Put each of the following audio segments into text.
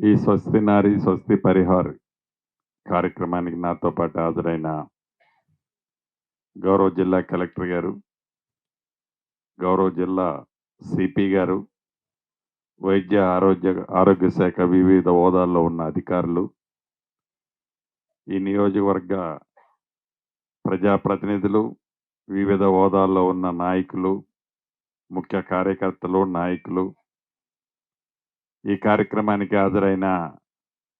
ఈ స్వస్తి నారి స్వస్తి పరిహార్ కార్యక్రమానికి నాతో పాటు హాజరైన గౌరవ జిల్లా కలెక్టర్ గారు గౌరవ జిల్లా సిపి గారు వైద్య ఆరోగ్య ఆరోగ్య శాఖ వివిధ హోదాల్లో ఉన్న అధికారులు ఈ నియోజకవర్గ ప్రజాప్రతినిధులు వివిధ హోదాల్లో ఉన్న నాయకులు ముఖ్య కార్యకర్తలు నాయకులు ఈ కార్యక్రమానికి హాజరైన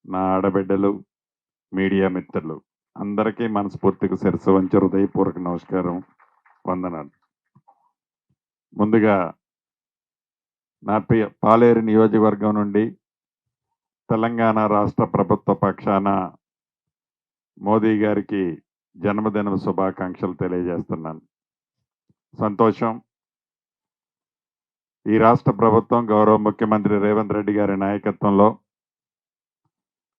నా ఆడబిడ్డలు మీడియా మిత్రులు అందరికీ మనస్ఫూర్తిగా శిరస్సు వంచి హృదయపూర్వక నమస్కారం. వందనాలు. ముందుగా నా పి పాలేరు నియోజకవర్గం నుండి తెలంగాణ రాష్ట్ర ప్రభుత్వ పక్షాన మోదీ గారికి జన్మదిన శుభాకాంక్షలు తెలియజేస్తున్నాను. సంతోషం ఈ రాష్ట్ర ప్రభుత్వం గౌరవ ముఖ్యమంత్రి రేవంత్ రెడ్డి గారి నాయకత్వంలో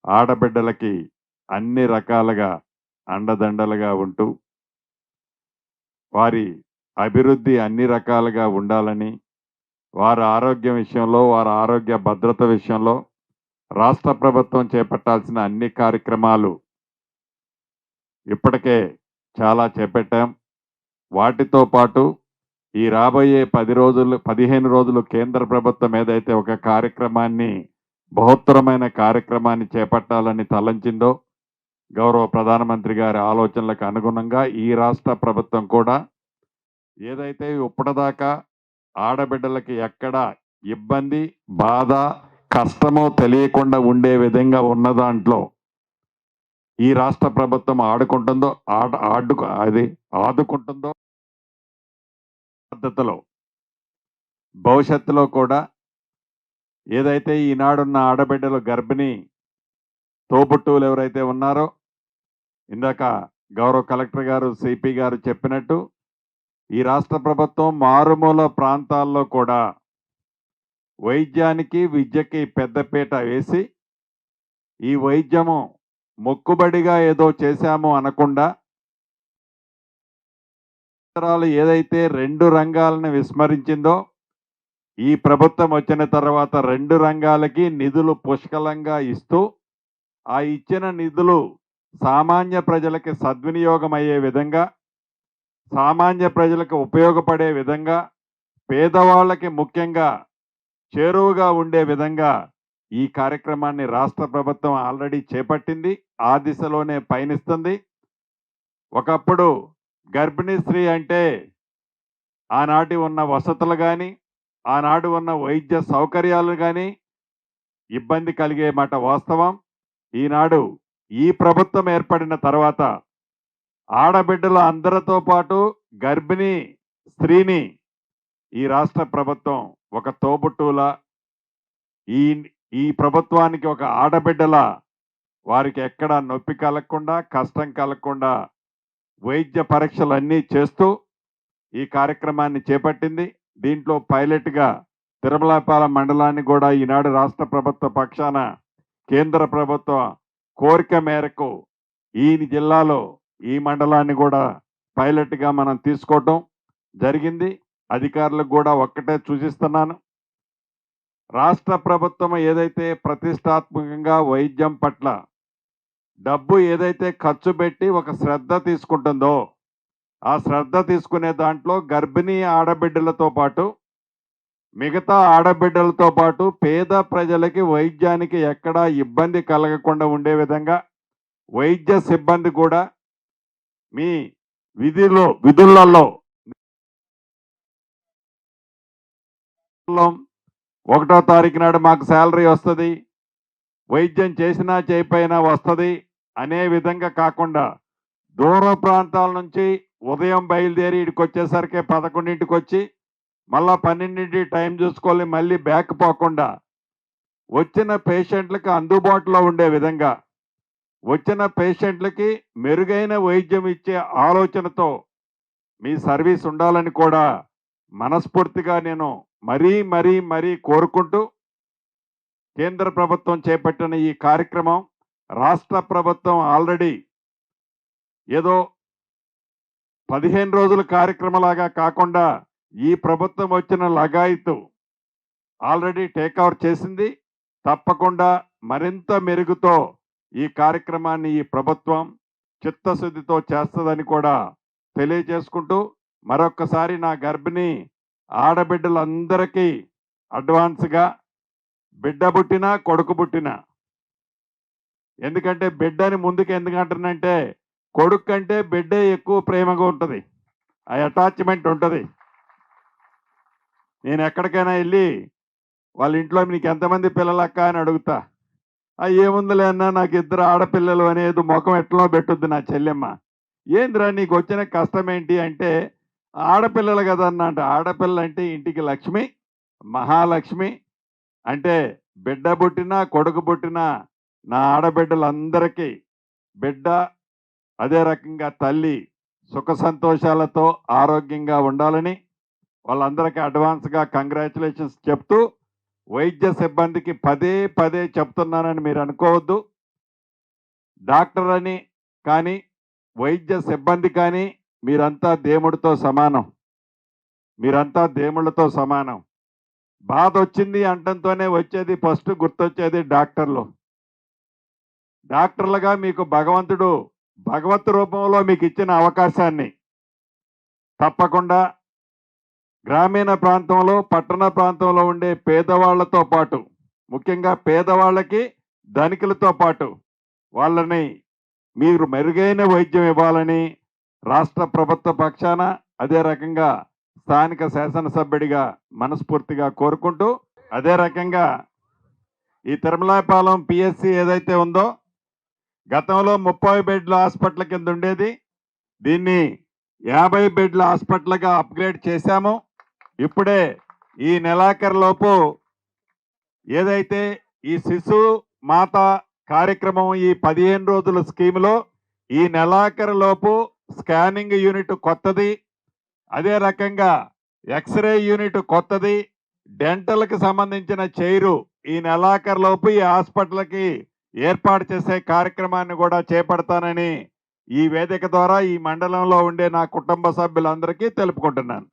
ఆడబిడ్డలకి అన్ని రకాలుగా అండదండలుగా ఉంటూ వారి అభివృద్ధి అన్ని రకాలుగా ఉండాలని వారి ఆరోగ్యం విషయంలో వారి ఆరోగ్య భద్రత విషయంలో రాష్ట్ర ప్రభుత్వం చేపట్టాల్సిన అన్ని కార్యక్రమాలు ఇప్పటికే చాలా చేపట్టాం. వాటితో పాటు ఈ రాబోయే పది రోజులు పదిహేను రోజులు కేంద్ర ప్రభుత్వం ఏదైతే ఒక కార్యక్రమాన్ని బహుత్తరమైన కార్యక్రమాన్ని చేపట్టాలని తలంచిందో గౌరవ ప్రధానమంత్రి గారి ఆలోచనలకు అనుగుణంగా ఈ రాష్ట్ర ప్రభుత్వం కూడా ఏదైతే ఇప్పటిదాకా ఆడబిడ్డలకి ఎక్కడ ఇబ్బంది బాధ కష్టమో తెలియకుండా ఉండే విధంగా ఉన్న దాంట్లో ఈ రాష్ట్ర ప్రభుత్వం ఆడుకుంటుందో ఆడ ఆడు అది ఆదుకుంటుందో పద్ధతిలో భవిష్యత్తులో కూడా ఏదైతే ఈనాడున్న ఆడబిడ్డలు గర్భిణీ తోబుట్టువులు ఎవరైతే ఉన్నారో ఇందాక గౌరవ కలెక్టర్ గారు సిపి గారు చెప్పినట్టు ఈ రాష్ట్ర ప్రభుత్వం మారుమూల ప్రాంతాల్లో కూడా వైద్యానికి విద్యకి పెద్దపీట వేసి ఈ వైద్యము మొక్కుబడిగా ఏదో చేశాము అనకుండా సంవత్సరాలు ఏదైతే రెండు రంగాలను విస్మరించిందో ఈ ప్రభుత్వం వచ్చిన తర్వాత రెండు రంగాలకి నిధులు పుష్కలంగా ఇస్తూ ఆ ఇచ్చిన నిధులు సామాన్య ప్రజలకి సద్వినియోగం అయ్యే విధంగా సామాన్య ప్రజలకు ఉపయోగపడే విధంగా పేదవాళ్ళకి ముఖ్యంగా చేరువుగా ఉండే విధంగా ఈ కార్యక్రమాన్ని రాష్ట్ర ప్రభుత్వం ఆల్రెడీ చేపట్టింది ఆ దిశలోనే పయనిస్తుంది. ఒకప్పుడు గర్భిణీ స్త్రీ అంటే ఆనాటి ఉన్న వసతులు కానీ ఆనాడు ఉన్న వైద్య సౌకర్యాలు కానీ ఇబ్బంది కలిగే మాట వాస్తవం. ఈనాడు ఈ ప్రభుత్వం ఏర్పడిన తర్వాత ఆడబిడ్డల అందరితో పాటు గర్భిణీ స్త్రీని ఈ రాష్ట్ర ప్రభుత్వం ఒక తోబుట్టులా ఈ ఈ ప్రభుత్వానికి ఒక ఆడబిడ్డల వారికి ఎక్కడా నొప్పి కలగకుండా కష్టం కలగకుండా వైద్య పరీక్షలు అన్నీ చేస్తూ ఈ కార్యక్రమాన్ని చేపట్టింది. దీంట్లో పైలట్గా తిరుమలాపాలెం మండలాన్ని కూడా ఈనాడు రాష్ట్ర ప్రభుత్వ పక్షాన కేంద్ర ప్రభుత్వ కోరిక మేరకు ఈ జిల్లాలో ఈ మండలాన్ని కూడా పైలట్గా మనం తీసుకోవటం జరిగింది. అధికారులకు కూడా ఒక్కటే సూచిస్తున్నాను. రాష్ట్ర ప్రభుత్వం ఏదైతే ప్రతిష్టాత్మకంగా వైద్యం పట్ల డబ్బు ఏదైతే ఖర్చు పెట్టి ఒక శ్రద్ధ తీసుకుంటుందో ఆ శ్రద్ధ తీసుకునే దాంట్లో గర్భిణీ ఆడబిడ్డలతో పాటు మిగతా ఆడబిడ్డలతో పాటు పేద ప్రజలకి వైద్యానికి ఎక్కడా ఇబ్బంది కలగకుండా ఉండే విధంగా వైద్య సిబ్బంది కూడా మీ విధిలో విధులలో ఒకటో తారీఖు నాడు మాకు శాలరీ వస్తుంది వైద్యం చేసినా చేయపోయినా వస్తుంది అనే విధంగా కాకుండా దూర ప్రాంతాల నుంచి ఉదయం బయలుదేరి ఇక్కడికి వచ్చేసరికి పదకొండింటికి వచ్చి మళ్ళా పన్నెండింటి టైం చూసుకోవాలి మళ్ళీ బ్యాక్ పోకుండా వచ్చిన పేషెంట్లకు అందుబాటులో ఉండే విధంగా వచ్చిన పేషెంట్లకి మెరుగైన వైద్యం ఇచ్చే ఆలోచనతో మీ సర్వీస్ ఉండాలని కూడా మనస్ఫూర్తిగా నేను మరీ మరీ మరీ కోరుకుంటూ కేంద్ర ప్రభుత్వం చేపట్టిన ఈ కార్యక్రమం రాష్ట్ర ప్రభుత్వం ఆల్రెడీ ఏదో పదిహేను రోజుల కార్యక్రమంలాగా కాకుండా ఈ ప్రభుత్వం వచ్చిన లగాయితు ఆల్రెడీ టేక్అవుట్ చేసింది. తప్పకుండా మరింత మెరుగుతో ఈ కార్యక్రమాన్ని ఈ ప్రభుత్వం చిత్తశుద్ధితో చేస్తుందని కూడా తెలియజేసుకుంటూ మరొక్కసారి నా గర్భిణి ఆడబిడ్డలందరికీ అడ్వాన్స్గా బిడ్డ పుట్టినా కొడుకు పుట్టినా ఎందుకంటే బిడ్డ అని ముందుకు ఎందుకంటానంటే కొడుకు కంటే బిడ్డే ఎక్కువ ప్రేమగా ఉంటుంది. ఆ అటాచ్మెంట్ ఉంటుంది. నేను ఎక్కడికైనా వెళ్ళి వాళ్ళ ఇంట్లో మీకు ఎంతమంది పిల్లలక్క అని అడుగుతా. ఆ ఏముందిలే అన్నా నాకు ఇద్దరు ఆడపిల్లలు అనేది ముఖం ఎట్లా పెట్టుద్ది నా చెల్లెమ్మ. ఏందిరా నీకు వచ్చిన కష్టం ఏంటి అంటే ఆడపిల్లలు కదా అంటే. ఆడపిల్ల అంటే ఇంటికి లక్ష్మి మహాలక్ష్మి అంటే బిడ్డ పుట్టినా కొడుకు పుట్టినా నా ఆడబిడ్డలందరికీ బిడ్డ అదే రకంగా తల్లి సుఖ సంతోషాలతో ఆరోగ్యంగా ఉండాలని వాళ్ళందరికీ అడ్వాన్స్గా కంగ్రాచులేషన్స్ చెప్తూ వైద్య సిబ్బందికి పదే పదే చెప్తున్నానని మీరు అనుకోవద్దు. డాక్టర్ అని కానీ వైద్య సిబ్బంది కానీ మీరంతా దేవుడితో సమానం. మీరంతా దేవుళ్ళతో సమానం. బాధ వచ్చింది అంటంతోనే వచ్చేది ఫస్ట్ గుర్తొచ్చేది డాక్టర్లు. డాక్టర్లుగా మీకు భగవంతుడు భగవత్ రూపంలో మీకు ఇచ్చిన అవకాశాన్ని తప్పకుండా గ్రామీణ ప్రాంతంలో పట్టణ ప్రాంతంలో ఉండే పేదవాళ్ళతో పాటు ముఖ్యంగా పేదవాళ్ళకి ధనికులతో పాటు వాళ్ళని మీరు మెరుగైన వైద్యం ఇవ్వాలని రాష్ట్ర ప్రభుత్వ పక్షాన అదే రకంగా స్థానిక శాసనసభ్యుడిగా మనస్ఫూర్తిగా కోరుకుంటూ అదే రకంగా ఈ తిరుమలాపాలెం పిఎస్సి ఏదైతే ఉందో గతంలో ముప్పై బెడ్ల హాస్పిటల్ కింద ఉండేది. దీన్ని యాభై బెడ్ల హాస్పిటల్గా అప్గ్రేడ్ చేశాము. ఇప్పుడే ఈ నెలాఖరులోపు ఏదైతే ఈ శిశు మాత కార్యక్రమం ఈ పదిహేను రోజుల స్కీమ్లో ఈ నెలాఖరులోపు స్కానింగ్ యూనిట్ కొత్తది. అదే రకంగా ఎక్స్రే యూనిట్ కొత్తది. డెంటల్కి సంబంధించిన చైరు ఈ నెలాఖరులోపు ఈ హాస్పిటల్కి ఏర్పాటు చేసే కార్యక్రమాన్ని కూడా చేపడతానని ఈ వేదిక ద్వారా ఈ మండలంలో ఉండే నా కుటుంబ సభ్యులందరికీ తెలుపుకుంటున్నాను.